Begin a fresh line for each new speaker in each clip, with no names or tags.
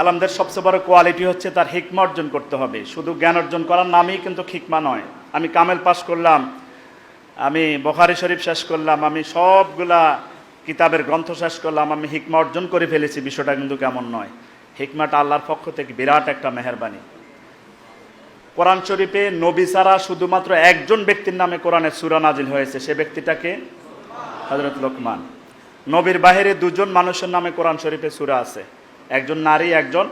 আলমদের সবচেয়ে বড় কোয়ালিটি হচ্ছে তার হিকমা অর্জন করতে হবে। শুধু জ্ঞান অর্জন করার নামই কিন্তু হিকমা নয়। আমি কামেল পাস করলাম, আমি বখারি শরীফ শেষ করলাম, আমি সবগুলা কিতাবের গ্রন্থ শেষ করলাম, আমি হিকমা অর্জন করে ফেলেছি, বিষয়টা কিন্তু কেমন নয়। হিকমাটা আল্লাহর পক্ষ থেকে বিরাট একটা মেহরবানি। কোরআন শরীফে নবী ছাড়া শুধুমাত্র একজন ব্যক্তির নামে কোরআনের সুরা নাজিল হয়েছে, সে ব্যক্তিটাকে হজরত লোকমান। নবীর বাহিরে দুজন মানুষের নামে কোরআন শরীফে সুরা আছে। একজন নারী, একজন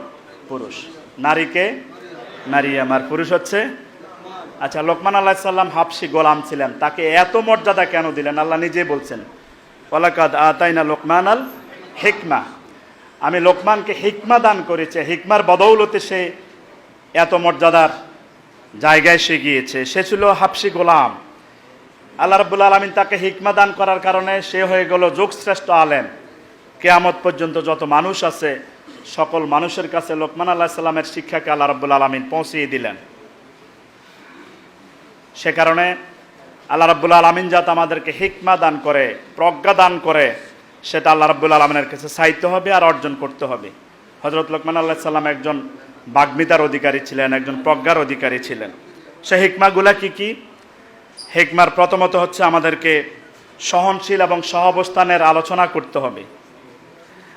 পুরুষ। নারীকে নারী আমার পুরুষ হচ্ছে। আচ্ছা লোকমান আল্লাহ সাল্লাম হাফসি গোলাম ছিলেন। তাকে এত মর্যাদা কেন দিলেন? আল্লাহ নিজে বলছেন ওলাকাদ আতাইনা লোকমান আল হিকমা। আমি লোকমানকে হিকমা দান করেছে, হিকমার বদৌলতে সে এত মর্যাদার জায়গায় সে গিয়েছে। সে ছিল হাফসি গোলাম। আল্লাহ রাব্বুল আলমিন তাকে হিকমা দান করার কারণে সে হয়ে গেল যুগশ্রেষ্ঠ আলেম। কেয়ামত পর্যন্ত যত মানুষ আছে সকল মানুষের কাছে লোকমান আল্লাহ সাল্লামের শিক্ষাকে আল্লাহ রাব্বুল আলমিন পৌঁছিয়ে দিলেন। সে কারণে আল্লাহ রাব্বুল আলমিন যাতে আমাদেরকে হিকমা দান করে, প্রজ্ঞা দান করে, সেটা আল্লাহ রাব্বুল আলমিনের কাছে চাইতে হবে আর অর্জন করতে হবে। হজরত লোকমান আল্লাহ সাল্লাম একজন বাগ্মিতার অধিকারী ছিলেন, একজন প্রজ্ঞার অধিকারী ছিলেন। সে হিকমাগুলা কি কি? হেকমার প্রথমত হচ্ছে আমাদেরকে সহনশীল এবং সহাবস্থানের আলোচনা করতে হবে।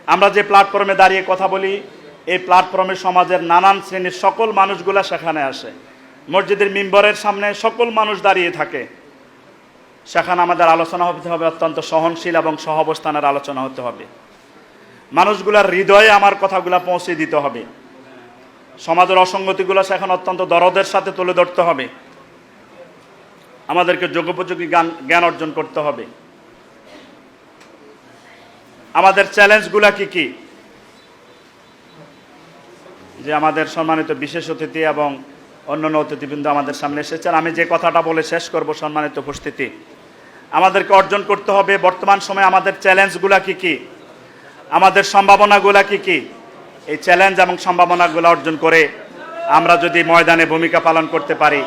আমরা যে প্ল্যাটফর্মে দাঁড়িয়ে কথা বলি, এই প্ল্যাটফর্মে সমাজের নানান শ্রেণির সকল মানুষগুলা সেখানে আসে। মসজিদের মিম্বরের সামনে সকল মানুষ দাঁড়িয়ে থাকে। সেখানে আমাদের আলোচনা হতে হবে, অত্যন্ত সহনশীল এবং সহাবস্থানের আলোচনা হতে হবে। মানুষগুলার হৃদয়ে আমার কথাগুলা পৌঁছে দিতে হবে। সমাজের অসঙ্গতিগুলো সেখানে অত্যন্ত দরদের সাথে তুলে ধরতে হবে। আমাদেরকে যোগ্যোপযোগী জ্ঞান জ্ঞান অর্জন করতে হবে। আমাদের চ্যালেঞ্জগুলা কি কি? যে আমাদের সম্মানিত বিশেষ অতিথি এবং অন্যান্য অতিথিবৃন্দ আমাদের সামনে এসেছেন। আমি যে কথাটা বলে শেষ করব সম্মানিত উপস্থিতি। আমাদেরকে অর্জন করতে হবে। বর্তমান সময়ে আমাদের চ্যালেঞ্জগুলা কি কি? আমাদের সম্ভাবনাগুলা কি কি? এই চ্যালেঞ্জ এবং সম্ভাবনাগুলো অর্জন করে আমরা যদি ময়দানে ভূমিকা পালন করতে পারি,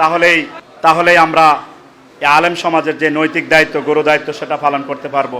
তাহলেই তাহলেই আমরা আলেম সমাজের যে নৈতিক দায়িত্ব, গুরু দায়িত্ব, সেটা পালন করতে পারব।